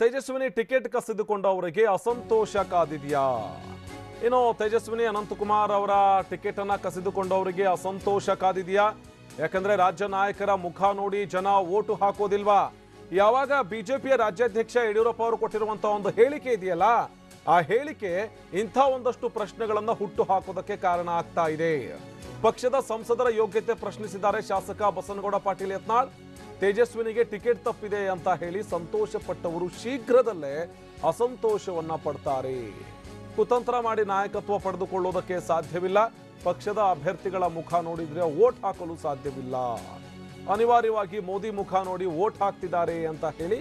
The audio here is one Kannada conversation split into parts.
ತೇಜಸ್ವಿನಿ ಟಿಕೆಟ್ ಕಸಿದುಕೊಂಡವರಿಗೆ ಅಸಂತೋಷ ಕಾದಿದೆಯಾ? ಇನ್ನು ತೇಜಸ್ವಿನಿ ಅನಂತಕುಮಾರ್ ಅವರ ಟಿಕೆಟ್ ಅನ್ನ ಕಸಿದುಕೊಂಡವರಿಗೆ ಅಸಂತೋಷ ಕಾದಿದೆಯಾ? ಯಾಕಂದ್ರೆ ರಾಜ್ಯ ನಾಯಕರ ಮುಖ ನೋಡಿ ಜನ ಓಟು ಹಾಕೋದಿಲ್ವಾ? ಯಾವಾಗ ಬಿಜೆಪಿಯ ರಾಜ್ಯಾಧ್ಯಕ್ಷ ಯಡಿಯೂರಪ್ಪ ಅವರು ಕೊಟ್ಟಿರುವಂತಹ ಒಂದು ಹೇಳಿಕೆ ಇದೆಯಲ್ಲ, ಆ ಹೇಳಿಕೆ ಇಂಥ ಒಂದಷ್ಟು ಪ್ರಶ್ನೆಗಳನ್ನ ಹುಟ್ಟು ಹಾಕೋದಕ್ಕೆ ಕಾರಣ ಆಗ್ತಾ ಇದೆ. ಪಕ್ಷದ ಸಂಸದರ ಯೋಗ್ಯತೆ ಪ್ರಶ್ನಿಸಿದ್ದಾರೆ ಶಾಸಕ ಬಸನಗೌಡ ಪಾಟೀಲ್ ಯತ್ನಾಳ್. ತೇಜಸ್ವಿನಿಗೆ ಟಿಕೆಟ್ ತಪ್ಪಿದೆ ಅಂತ ಹೇಳಿ ಸಂತೋಷ ಪಟ್ಟವರು ಶೀಘ್ರದಲ್ಲೇ ಅಸಂತೋಷವನ್ನ ಪಡ್ತಾರೆ. ಕುತಂತ್ರ ಮಾಡಿ ನಾಯಕತ್ವ ಪಡೆದುಕೊಳ್ಳೋದಕ್ಕೆ ಸಾಧ್ಯವಿಲ್ಲ. ಪಕ್ಷದ ಅಭ್ಯರ್ಥಿಗಳ ಮುಖ ನೋಡಿದ್ರೆ ವೋಟ್ ಹಾಕಲು ಸಾಧ್ಯವಿಲ್ಲ. ಅನಿವಾರ್ಯವಾಗಿ ಮೋದಿ ಮುಖ ನೋಡಿ ವೋಟ್ ಹಾಕ್ತಿದ್ದಾರೆ ಅಂತ ಹೇಳಿ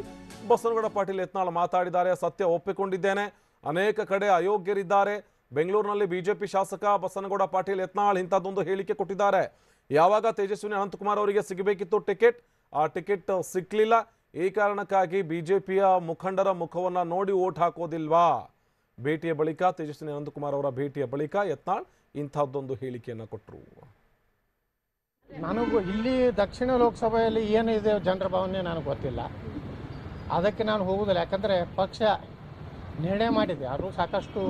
ಬಸನಗೌಡ ಪಾಟೀಲ್ ಯತ್ನಾಳ್ ಮಾತಾಡಿದ್ದಾರೆ. ಸತ್ಯ ಒಪ್ಪಿಕೊಂಡಿದ್ದೇನೆ. ಅನೇಕ ಕಡೆ ಅಯೋಗ್ಯರಿದ್ದಾರೆ. ಬೆಂಗಳೂರಿನಲ್ಲಿ ಬಿಜೆಪಿ ಶಾಸಕ ಬಸನಗೌಡ ಪಾಟೀಲ್ ಯತ್ನಾಳ್ ಇಂಥದ್ದೊಂದು ಹೇಳಿಕೆ ಕೊಟ್ಟಿದ್ದಾರೆ. ಯಾವಾಗ ತೇಜಸ್ವಿನಿ ಅನಂತಕುಮಾರ್ ಅವರಿಗೆ ಸಿಗಬೇಕಿತ್ತು ಟಿಕೆಟ್? ಆ ಟಿಕೆಟ್ ಸಿಕ್ಕಲಿಲ್ಲ ಈ ಕಾರಣಕ್ಕಾಗಿ ಬಿಜೆಪಿಯ ಮುಖಂಡರ ಮುಖವನ್ನ ನೋಡಿ ಓಟ್ ಹಾಕೋದಿಲ್ವಾ? ಭೇಟಿಯ ಬಳಿಕ ತೇಜಸ್ವಿನಿ ಅನಂತಕುಮಾರ್ ಅವರ ಭೇಟಿಯ ಬಳಿಕ ಯತ್ನಾಳ್ ಇಂಥದ್ದೊಂದು ಹೇಳಿಕೆಯನ್ನು ಕೊಟ್ಟರು ನನಗೂ ಇಲ್ಲಿ ದಕ್ಷಿಣ ಲೋಕಸಭೆಯಲ್ಲಿ ಏನಿದೆ ಜನರ ಭಾವನೆ ನನಗೆ ಗೊತ್ತಿಲ್ಲ. ಅದಕ್ಕೆ ನಾನು ಹೋಗುವುದಿಲ್ಲ ಯಾಕಂದರೆ ಪಕ್ಷ ನಿರ್ಣಯ ಮಾಡಿದೆ. ಅವರು ಸಾಕಷ್ಟು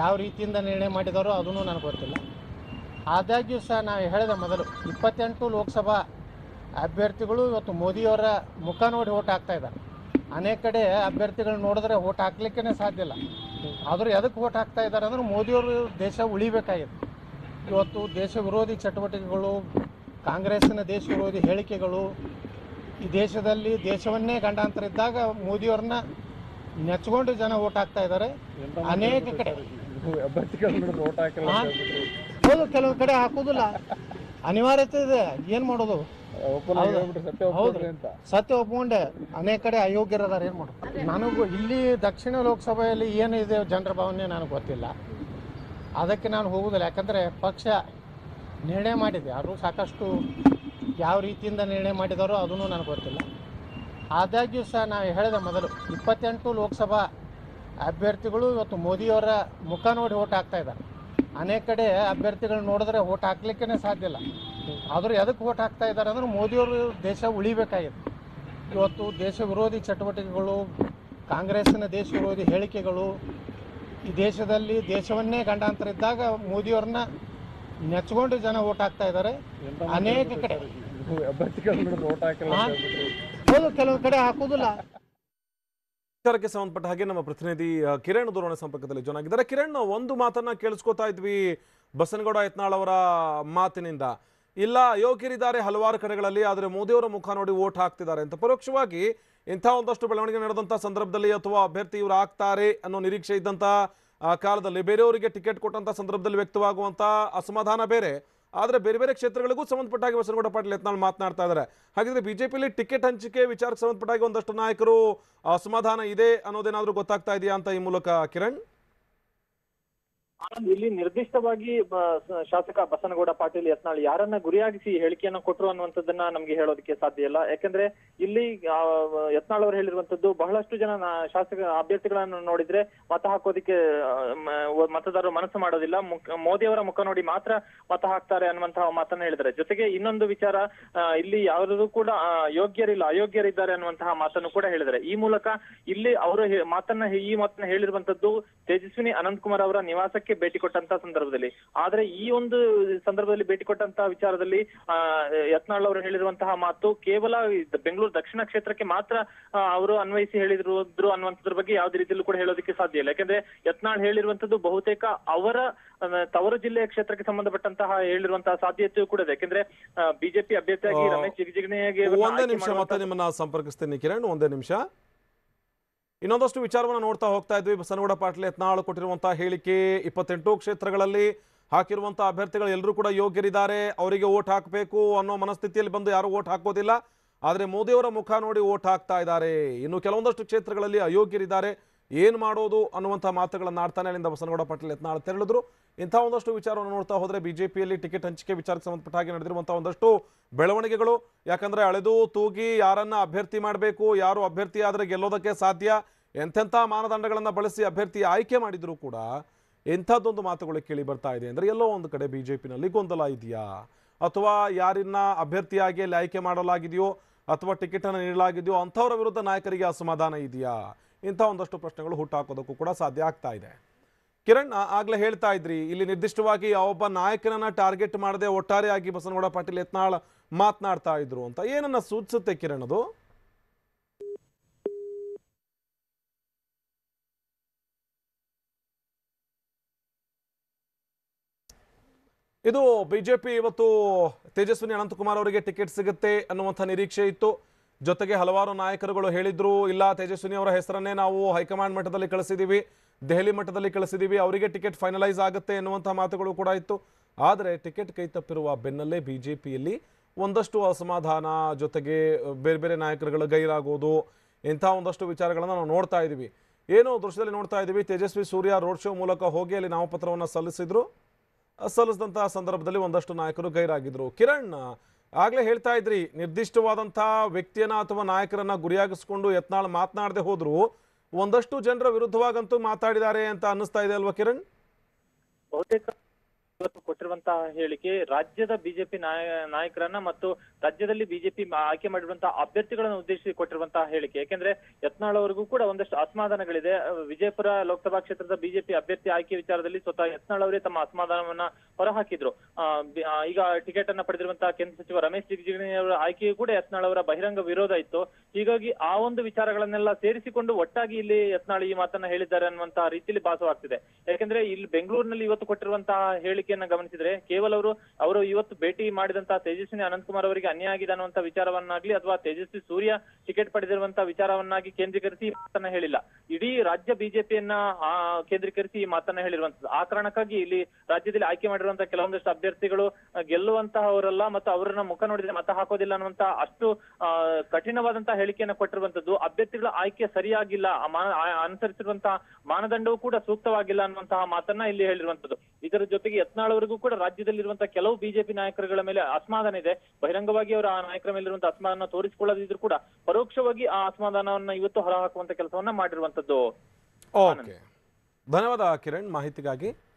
ಯಾವ ರೀತಿಯಿಂದ ನಿರ್ಣಯ ಮಾಡಿದಾರೋ ಅದನ್ನು ನನಗೆ ಗೊತ್ತಿಲ್ಲ. ಆದಾಗ್ಯೂ ಸಹ ನಾವು ಹೇಳಿದ ಮೊದಲು ಇಪ್ಪತ್ತೆಂಟು ಲೋಕಸಭಾ ಅಭ್ಯರ್ಥಿಗಳು ಇವತ್ತು ಮೋದಿಯವರ ಮುಖ ನೋಡಿ ಓಟ್ ಹಾಕ್ತಾ ಇದ್ದಾರೆ. ಅನೇಕ ಕಡೆ ಅಭ್ಯರ್ಥಿಗಳು ನೋಡಿದ್ರೆ ಓಟ್ ಹಾಕ್ಲಿಕ್ಕೇ ಸಾಧ್ಯ ಇಲ್ಲ. ಆದರೂ ಎದಕ್ಕೆ ಓಟ್ ಹಾಕ್ತಾ ಇದ್ದಾರೆ ಅಂದ್ರೆ ಮೋದಿಯವರು ದೇಶ ಉಳಿಬೇಕಾಗಿದೆ. ಇವತ್ತು ದೇಶ ವಿರೋಧಿ ಚಟುವಟಿಕೆಗಳು ಕಾಂಗ್ರೆಸ್ಸಿನ ದೇಶ ವಿರೋಧಿ ಹೇಳಿಕೆಗಳು ಈ ದೇಶದಲ್ಲಿ ದೇಶವನ್ನೇ ಗಂಡಾಂತರ ಇದ್ದಾಗ ಮೋದಿಯವ್ರನ್ನ ನೆಚ್ಕೊಂಡು ಜನ ಓಟ್ ಹಾಕ್ತಾ ಇದ್ದಾರೆ. ಅನೇಕ ಕಡೆ? ಹೌದು ಕೆಲವು ಕಡೆ ಹಾಕೋದಿಲ್ಲ ಅನಿವಾರ್ಯತೆ ಇದೆ. ಏನು ಮಾಡೋದು? ಸತ್ಯ ಒಪ್ಕೊಂಡೆ. ಅನೇಕ ಕಡೆ ಅಯೋಗ್ಯರದಾರ ಏನು ಮಾಡೋದು? ನನಗೂ ಇಲ್ಲಿ ದಕ್ಷಿಣ ಲೋಕಸಭೆಯಲ್ಲಿ ಏನಿದೆ ಜನರ ಭಾವನೆ ನನಗೆ ಗೊತ್ತಿಲ್ಲ. ಅದಕ್ಕೆ ನಾನು ಹೋಗುದಿಲ್ಲ. ಯಾಕಂದರೆ ಪಕ್ಷ ನಿರ್ಣಯ ಮಾಡಿದೆ. ಅದು ಸಾಕಷ್ಟು ಯಾವ ರೀತಿಯಿಂದ ನಿರ್ಣಯ ಮಾಡಿದಾರೋ ಅದನ್ನು ನನಗೆ ಗೊತ್ತಿಲ್ಲ. ಆದಾಗ್ಯೂ ಸಹ ನಾವು ಹೇಳಿದೆ ಮೊದಲು ಇಪ್ಪತ್ತೆಂಟು ಲೋಕಸಭಾ ಅಭ್ಯರ್ಥಿಗಳು ಇವತ್ತು ಮೋದಿಯವರ ಮುಖ ನೋಡಿ ಓಟ್ ಹಾಕ್ತಾ ಇದ್ದಾರೆ. ಅನೇಕ ಕಡೆ ಅಭ್ಯರ್ಥಿಗಳು ನೋಡಿದ್ರೆ ಓಟ್ ಹಾಕ್ಲಿಕ್ಕೇ ಸಾಧ್ಯ ಇಲ್ಲ. ಆದರೂ ಎದಕ್ಕೆ ಓಟ್ ಹಾಕ್ತಾ ಇದ್ದಾರೆ ಅಂದ್ರೆ ಮೋದಿಯವರು ದೇಶ ಉಳಿಬೇಕಾಗಿದೆ. ಇವತ್ತು ದೇಶ ವಿರೋಧಿ ಚಟುವಟಿಕೆಗಳು ಕಾಂಗ್ರೆಸ್ಸಿನ ದೇಶ ವಿರೋಧಿ ಹೇಳಿಕೆಗಳು ಈ ದೇಶದಲ್ಲಿ ದೇಶವನ್ನೇ ಗಂಡಾಂತರ ಇದ್ದಾಗ ಮೋದಿಯವ್ರನ್ನ ನೆಚ್ಕೊಂಡು ಜನ ಓಟ್ ಹಾಕ್ತಾ ಇದ್ದಾರೆ. ಅನೇಕ ಕಡೆ. ಕೆಲವು ಕಡೆ ಹಾಕೋದಿಲ್ಲ ವಿಚಾರಕ್ಕೆ ಸಂಬಂಧಪಟ್ಟ ಹಾಗೆ ನಮ್ಮ ಪ್ರತಿನಿಧಿ ಕಿರಣ್ ದೂರವಾಣಿ ಸಂಪರ್ಕದಲ್ಲಿ ಜಾಯ್ನ್ ಆಗಿದ್ದಾರೆ. ಕಿರಣ್ ಒಂದು ಮಾತನ್ನ ಕೇಳಿಸ್ಕೊತಾ ಇದ್ವಿ ಬಸನಗೌಡ ಯತ್ನಾಳ್ ಅವರ ಮಾತಿನಿಂದ. ಇಲ್ಲ, ಯೋಗ್ಯರಿದ್ದಾರೆ ಹಲವಾರು ಕಡೆಗಳಲ್ಲಿ, ಆದರೆ ಮೋದಿಯವರ ಮುಖ ನೋಡಿ ವೋಟ್ ಹಾಕ್ತಿದ್ದಾರೆ ಅಂತ. ಪರೋಕ್ಷವಾಗಿ ಇಂಥ ಒಂದಷ್ಟು ಬೆಳವಣಿಗೆ ನಡೆದಂಥ ಸಂದರ್ಭದಲ್ಲಿ ಅಥವಾ ಅಭ್ಯರ್ಥಿ ಇವರು ಆಗ್ತಾರೆ ಅನ್ನೋ ನಿರೀಕ್ಷೆ ಇದ್ದಂಥ ಕಾಲದಲ್ಲಿ ಬೇರೆಯವರಿಗೆ ಟಿಕೆಟ್ ಕೊಟ್ಟಂಥ ಸಂದರ್ಭದಲ್ಲಿ ವ್ಯಕ್ತವಾಗುವಂಥ ಅಸಮಾಧಾನ ಬೇರೆ. ಆದರೆ ಬೇರೆ ಬೇರೆ ಕ್ಷೇತ್ರಗಳಿಗೂ ಸಂಬಂಧಪಟ್ಟ ಹಾಗೆ ಬಸನಗೌಡ ಪಾಟೀಲ್ ಯತ್ನಾಳ್ ಮಾತನಾಡ್ತಾ ಇದ್ದಾರೆ ಹಾಗಿದ್ರೆ ಬಿಜೆಪಿಯಲ್ಲಿ ಟಿಕೆಟ್ ಹಂಚಿಕೆ ವಿಚಾರಕ್ಕೆ ಸಂಬಂಧಪಟ್ಟಾಗಿ ಒಂದಷ್ಟು ನಾಯಕರು ಅಸಮಾಧಾನ ಇದೆ ಅನ್ನೋದೇನಾದರೂ ಗೊತ್ತಾಗ್ತಾ ಇದೆಯಾ ಅಂತ ಈ ಮೂಲಕ ಕಿರಣ್? ಆನಂದ್, ಇಲ್ಲಿ ನಿರ್ದಿಷ್ಟವಾಗಿ ಶಾಸಕ ಬಸನಗೌಡ ಪಾಟೀಲ್ ಯತ್ನಾಳ್ ಯಾರನ್ನ ಗುರಿಯಾಗಿಸಿ ಹೇಳಿಕೆಯನ್ನ ಕೊಟ್ರು ಅನ್ನುವಂಥದ್ದನ್ನ ನಮ್ಗೆ ಹೇಳೋದಕ್ಕೆ ಸಾಧ್ಯ ಇಲ್ಲ. ಯಾಕಂದ್ರೆ ಇಲ್ಲಿ ಯತ್ನಾಳ್ ಅವರು ಹೇಳಿರುವಂತದ್ದು ಬಹಳಷ್ಟು ಜನ ಶಾಸಕ, ಅಭ್ಯರ್ಥಿಗಳನ್ನು ನೋಡಿದ್ರೆ ಮತ ಹಾಕೋದಿಕ್ಕೆ ಮತದಾರರು ಮನಸ್ಸು ಮಾಡೋದಿಲ್ಲ. ಮೋದಿ ಅವರ ಮುಖ ನೋಡಿ ಮಾತ್ರ ಮತ ಹಾಕ್ತಾರೆ ಅನ್ನುವಂತಹ ಮಾತನ್ನ ಹೇಳಿದ್ದಾರೆ. ಜೊತೆಗೆ ಇನ್ನೊಂದು ವಿಚಾರ ಇಲ್ಲಿ ಯಾರು ಕೂಡ ಯೋಗ್ಯರಿಲ್ಲ, ಅಯೋಗ್ಯರಿದ್ದಾರೆ ಅನ್ನುವಂತಹ ಮಾತನ್ನು ಕೂಡ ಹೇಳಿದ್ದಾರೆ. ಈ ಮೂಲಕ ಇಲ್ಲಿ ಅವರು ಮಾತನ್ನ, ಈ ಮಾತನ್ನ ಹೇಳಿರುವಂತದ್ದು ತೇಜಸ್ವಿನಿ ಅನಂತಕುಮಾರ್ ಅವರ ನಿವಾಸಕ್ಕೆ ಭೇಟಿ ಕೊಟ್ಟಂತ ಸಂದರ್ಭದಲ್ಲಿ. ಆದ್ರೆ ಈ ಒಂದು ಸಂದರ್ಭದಲ್ಲಿ ಭೇಟಿ ಕೊಟ್ಟಂತಹ ವಿಚಾರದಲ್ಲಿ ಆ, ಯತ್ನಾಳ್ ಅವರು ಹೇಳಿರುವಂತಹ ಮಾತು ಕೇವಲ ಬೆಂಗಳೂರು ದಕ್ಷಿಣ ಕ್ಷೇತ್ರಕ್ಕೆ ಮಾತ್ರ ಅವರು ಅನ್ವಯಿಸಿ ಹೇಳಿದ್ರು ಅನ್ನುವಂಥದ್ರ ಬಗ್ಗೆ ಯಾವುದೇ ರೀತಿಯಲ್ಲೂ ಕೂಡ ಹೇಳೋದಕ್ಕೆ ಸಾಧ್ಯ ಇಲ್ಲ. ಯಾಕಂದ್ರೆ ಯತ್ನಾಳ್ ಹೇಳಿರುವಂತದ್ದು ಬಹುತೇಕ ಅವರ ತವರ ಜಿಲ್ಲೆಯ ಕ್ಷೇತ್ರಕ್ಕೆ ಸಂಬಂಧಪಟ್ಟಂತಹ ಹೇಳಿರುವಂತಹ ಸಾಧ್ಯತೆಯೂ ಕೂಡ ಇದೆ. ಯಾಕಂದ್ರೆ ಬಿಜೆಪಿ ಅಭ್ಯರ್ಥಿಯಾಗಿ ರಮೇಶ್ ಜಿಗಜಿಗಣಿಗೆ ಒಂದೇ ನಿಮಿಷ ಮತ್ತೆ ನಿಮ್ಮನ್ನ ಸಂಪರ್ಕಿಸ್ತೀನಿ ಕಿರಣ್ ಒಂದೇ ನಿಮಿಷ. ಇನ್ನೊಂದಷ್ಟು ವಿಚಾರವನ್ನು ನೋಡ್ತಾ ಹೋಗ್ತಾ ಇದ್ವಿ. ಬಸನಗೌಡ ಪಾಟೀಲ್ ಯತ್ನಾಳು ಕೊಟ್ಟಿರುವಂತಹ ಹೇಳಿಕೆ, ಇಪ್ಪತ್ತೆಂಟು ಕ್ಷೇತ್ರಗಳಲ್ಲಿ ಹಾಕಿರುವಂತಹ ಅಭ್ಯರ್ಥಿಗಳು ಎಲ್ಲರೂ ಕೂಡ ಯೋಗ್ಯರಿದ್ದಾರೆ. ಅವರಿಗೆ ಓಟ್ ಹಾಕಬೇಕು ಅನ್ನೋ ಮನಸ್ಥಿತಿಯಲ್ಲಿ ಬಂದು ಯಾರು ಓಟ್ ಹಾಕೋದಿಲ್ಲ. ಆದರೆ ಮೋದಿಯವರ ಮುಖ ನೋಡಿ ಓಟ್ ಹಾಕ್ತಾ ಇದ್ದಾರೆ. ಇನ್ನು ಕೆಲವೊಂದಷ್ಟು ಕ್ಷೇತ್ರಗಳಲ್ಲಿ ಅಯೋಗ್ಯರಿದ್ದಾರೆ. ಏನು ಮಾಡೋದು ಅನ್ನುವಂಥ ಮಾತುಗಳನ್ನು ಆಡ್ತಾನೆ ಅಲ್ಲಿಂದ ಬಸನಗೌಡ ಪಾಟೀಲ್ ಯತ್ನಾಳ್ ತೆರಳಿದ್ರು. ಇಂಥ ಒಂದಷ್ಟು ವಿಚಾರವನ್ನು ನೋಡ್ತಾ ಹೋದ್ರೆ ಬಿಜೆಪಿಯಲ್ಲಿ ಟಿಕೆಟ್ ಹಂಚಿಕೆ ವಿಚಾರಕ್ಕೆ ಸಂಬಂಧಪಟ್ಟ ಹಾಗೆ ನಡೆದಿರುವಂಥ ಒಂದಷ್ಟು ಬೆಳವಣಿಗೆಗಳು. ಯಾಕಂದ್ರೆ ಅಳೆದು ತೂಗಿ ಯಾರನ್ನ ಅಭ್ಯರ್ಥಿ ಮಾಡಬೇಕು, ಯಾರು ಅಭ್ಯರ್ಥಿ ಆದರೆ ಗೆಲ್ಲೋದಕ್ಕೆ ಸಾಧ್ಯ? ಎಂಥೆಂಥ ಮಾನದಂಡಗಳನ್ನು ಬಳಸಿ ಅಭ್ಯರ್ಥಿ ಆಯ್ಕೆ ಮಾಡಿದರೂ ಕೂಡ ಎಂಥದ್ದೊಂದು ಮಾತುಗಳು ಕೇಳಿ ಬರ್ತಾ ಇದೆ ಅಂದರೆ ಎಲ್ಲೋ ಒಂದು ಕಡೆ ಬಿಜೆಪಿನಲ್ಲಿ ಗೊಂದಲ ಇದೆಯಾ? ಅಥವಾ ಯಾರನ್ನ ಅಭ್ಯರ್ಥಿಯಾಗಿ ಅಲ್ಲಿ ಆಯ್ಕೆ ಮಾಡಲಾಗಿದೆಯೋ ಅಥವಾ ಟಿಕೆಟ್ ಅನ್ನು ನೀಡಲಾಗಿದೆಯೋ ಅಂಥವರ ವಿರುದ್ಧ ನಾಯಕರಿಗೆ ಅಸಮಾಧಾನ ಇದೆಯಾ? ಇಂಥ ಒಂದಷ್ಟು ಪ್ರಶ್ನೆಗಳು ಹುಟ್ಟಾಕೋದಕ್ಕೂ ಕೂಡ ಸಾಧ್ಯ ಆಗ್ತಾ ಇದೆ. ಕಿರಣ್ ಆಗ್ಲೇ ಹೇಳ್ತಾ ಇದ್ರಿ, ಇಲ್ಲಿ ನಿರ್ದಿಷ್ಟವಾಗಿ ಒಬ್ಬ ನಾಯಕನನ್ನ ಟಾರ್ಗೆಟ್ ಮಾಡದೆ ಒಟ್ಟಾರೆಯಾಗಿ ಬಸನಗೌಡ ಪಾಟೀಲ್ ಯತ್ನಾಳ್ ಮಾತನಾಡ್ತಾ ಇದ್ರು ಅಂತ ಏನನ್ನ ಸೂಚಿಸುತ್ತೆ ಕಿರಣ್ ಅದು? ಇದು ಬಿಜೆಪಿ ಇವತ್ತು ತೇಜಸ್ವಿನಿ ಅನಂತಕುಮಾರ್ ಅವರಿಗೆ ಟಿಕೆಟ್ ಸಿಗುತ್ತೆ ಅನ್ನುವಂಥ ನಿರೀಕ್ಷೆ ಇತ್ತು. ಜೊತೆಗೆ ಹಲವಾರು ನಾಯಕರುಗಳು ಹೇಳಿದ್ರು, ಇಲ್ಲ ತೇಜಸ್ವಿನಿ ಅವರ ಹೆಸರನ್ನೇ ನಾವು ಹೈಕಮಾಂಡ್ ಮಟ್ಟದಲ್ಲಿ ಕಳಿಸಿದ್ದೀವಿ ದೆಹಲಿ ಮಟ್ಟದಲ್ಲಿ ಕಳಿಸಿದ್ದೀವಿ ಅವರಿಗೆ ಟಿಕೆಟ್ ಫೈನಲೈಸ್ ಆಗುತ್ತೆ ಎನ್ನುವಂಥ ಮಾತುಗಳು ಕೂಡ ಇತ್ತು. ಆದರೆ ಟಿಕೆಟ್ ಕೈ ತಪ್ಪಿರುವ ಬೆನ್ನಲ್ಲೇ ಪಿಯಲ್ಲಿ ಒಂದಷ್ಟು ಅಸಮಾಧಾನ, ಜೊತೆಗೆ ಬೇರೆ ಬೇರೆ ನಾಯಕರುಗಳು ಗೈರಾಗೋದು, ಇಂಥ ಒಂದಷ್ಟು ವಿಚಾರಗಳನ್ನು ನಾವು ನೋಡ್ತಾ ಇದ್ದೀವಿ. ಏನು ದೃಶ್ಯದಲ್ಲಿ ನೋಡ್ತಾ ಇದ್ದೀವಿ, ತೇಜಸ್ವಿ ಸೂರ್ಯ ರೋಡ್ ಶೋ ಮೂಲಕ ಹೋಗಿ ಅಲ್ಲಿ ನಾಮಪತ್ರವನ್ನು ಸಲ್ಲಿಸಿದ್ರು. ಸಲ್ಲಿಸಿದಂತಹ ಸಂದರ್ಭದಲ್ಲಿ ಒಂದಷ್ಟು ನಾಯಕರು ಗೈರಾಗಿದ್ರು. ಕಿರಣ್ ಆಗ್ಲೇ ಹೇಳ್ತಾ ಇದ್ರಿ ನಿರ್ದಿಷ್ಟವಾದಂತಹ ವ್ಯಕ್ತಿಯನ್ನ ಅಥವಾ ನಾಯಕರನ್ನ ಗುರಿಯಾಗಿಸ್ಕೊಂಡು ಯತ್ನಾಳ್ ಮಾತನಾಡದೆ ಹೋದ್ರು, ಒಂದಷ್ಟು ಜನರ ವಿರುದ್ಧವಾಗಂತೂ ಮಾತಾಡಿದ್ದಾರೆ ಅಂತ ಅನ್ನಿಸ್ತಾ ಇದೆ ಅಲ್ವಾ ಕಿರಣ್? ಬಹುತೇಕ ಇವತ್ತು ಕೊಟ್ಟಿರುವಂತಹ ಹೇಳಿಕೆ, ರಾಜ್ಯದ ಬಿಜೆಪಿ ನಾಯ, ನಾಯಕರನ್ನ ಮತ್ತು ರಾಜ್ಯದಲ್ಲಿ ಬಿಜೆಪಿ ಆಯ್ಕೆ ಮಾಡಿರುವಂತಹ ಅಭ್ಯರ್ಥಿಗಳನ್ನು ಉದ್ದೇಶಿಸಿ ಕೊಟ್ಟಿರುವಂತಹ ಹೇಳಿಕೆ. ಯಾಕೆಂದ್ರೆ ಯತ್ನಾಳ್ ಅವರಿಗೂ ಕೂಡ ಒಂದಷ್ಟು ಅಸಮಾಧಾನಗಳಿದೆ. ವಿಜಯಪುರ ಲೋಕಸಭಾ ಕ್ಷೇತ್ರದ ಬಿಜೆಪಿ ಅಭ್ಯರ್ಥಿ ಆಯ್ಕೆ ವಿಚಾರದಲ್ಲಿ ಸ್ವತಃ ಯತ್ನಾಳ್ ಅವರೇ ತಮ್ಮ ಅಸಮಾಧಾನವನ್ನ ಹೊರಹಾಕಿದ್ರು. ಈಗ ಟಿಕೆಟ್ ಅನ್ನ ಪಡೆದಿರುವಂತಹ ಕೇಂದ್ರ ಸಚಿವ ರಮೇಶ್ ಜಿಗಜಿಣಿ ಅವರ ಆಯ್ಕೆಯೂ ಕೂಡ ಯತ್ನಾಳ್ ಅವರ ಬಹಿರಂಗ ವಿರೋಧ ಇತ್ತು. ಹೀಗಾಗಿ ಆ ಒಂದು ವಿಚಾರಗಳನ್ನೆಲ್ಲ ಸೇರಿಸಿಕೊಂಡು ಒಟ್ಟಾಗಿ ಇಲ್ಲಿ ಯತ್ನಾಳ್ ಈ ಮಾತನ್ನ ಹೇಳಿದ್ದಾರೆ ಅನ್ನುವಂತಹ ರೀತಿಯಲ್ಲಿ ಭಾಸವಾಗ್ತಿದೆ. ಯಾಕೆಂದ್ರೆ ಇಲ್ಲಿ ಬೆಂಗಳೂರಿನಲ್ಲಿ ಇವತ್ತು ಕೊಟ್ಟಿರುವಂತಹ ಹೇಳಿಕೆಯನ್ನ ಗಮನಿಸಿದ್ರೆ ಕೇವಲ ಅವರು ಅವರು ಇವತ್ತು ಭೇಟಿ ಮಾಡಿದಂತಹ ತೇಜಸ್ವಿನಿ ಅನಂತಕುಮಾರ್ ಅವರಿಗೆ ಅನ್ಯಾಯ ಆಗಿದೆ ಅನ್ನುವಂತ ವಿಚಾರವನ್ನಾಗ್ಲಿ ಅಥವಾ ತೇಜಸ್ವಿ ಸೂರ್ಯ ಟಿಕೆಟ್ ಪಡೆದಿರುವಂತಹ ವಿಚಾರವನ್ನಾಗಿ ಕೇಂದ್ರೀಕರಿಸಿ ಈ ಮಾತನ್ನ ಹೇಳಿಲ್ಲ. ಇಡೀ ರಾಜ್ಯ ಬಿಜೆಪಿಯನ್ನ ಕೇಂದ್ರೀಕರಿಸಿ ಈ ಮಾತನ್ನ ಹೇಳಿರುವಂತದ್ದು. ಆ ಕಾರಣಕ್ಕಾಗಿ ಇಲ್ಲಿ ರಾಜ್ಯದಲ್ಲಿ ಆಯ್ಕೆ ಮಾಡಿರುವಂತಹ ಕೆಲವೊಂದಷ್ಟು ಅಭ್ಯರ್ಥಿಗಳು ಗೆಲ್ಲುವಂತಹ ಗೆಲ್ಲುವಂತಹವರಲ್ಲ ಮತ್ತು ಅವರನ್ನ ಮುಖ ನೋಡಿದ್ರೆ ಮತ ಹಾಕೋದಿಲ್ಲ ಅನ್ನುವಂತ ಅಷ್ಟು ಕಠಿಣವಾದಂತಹ ಹೇಳಿಕೆಯನ್ನ ಕೊಟ್ಟಿರುವಂತದ್ದು. ಅಭ್ಯರ್ಥಿಗಳ ಆಯ್ಕೆ ಸರಿಯಾಗಿಲ್ಲ. ಅನುಸರಿಸಿರುವಂತಹ ಮಾನದಂಡವೂ ಕೂಡ ಸೂಕ್ತವಾಗಿಲ್ಲ ಅನ್ನುವಂತಹ ಮಾತನ್ನ ಇಲ್ಲಿ ಹೇಳಿರುವಂತದ್ದು. ಇದರ ಜೊತೆಗೆ ಯತ್ನಾಳ್ ಅವರಿಗೂ ಕೂಡ ರಾಜ್ಯದಲ್ಲಿರುವಂತಹ ಕೆಲವು ಬಿಜೆಪಿ ನಾಯಕರುಗಳ ಮೇಲೆ ಅಸಮಾಧಾನ ಇದೆ. ಬಹಿರಂಗವಾಗಿ ಅವರ ಆ ನಾಯಕರ ಮೇಲಿರುವಂತಹ ಅಸಮಾಧಾನ ತೋರಿಸಿಕೊಳ್ಳದಿದ್ರು ಕೂಡ ಪರೋಕ್ಷವಾಗಿ ಆ ಅಸಮಾಧಾನವನ್ನ ಇವತ್ತು ಹೊರಹಾಕುವಂತ ಕೆಲಸವನ್ನ ಮಾಡಿರುವಂತದ್ದು. ಧನ್ಯವಾದ ಕಿರಣ್. ಮಾಹಿತಿಗಾಗಿ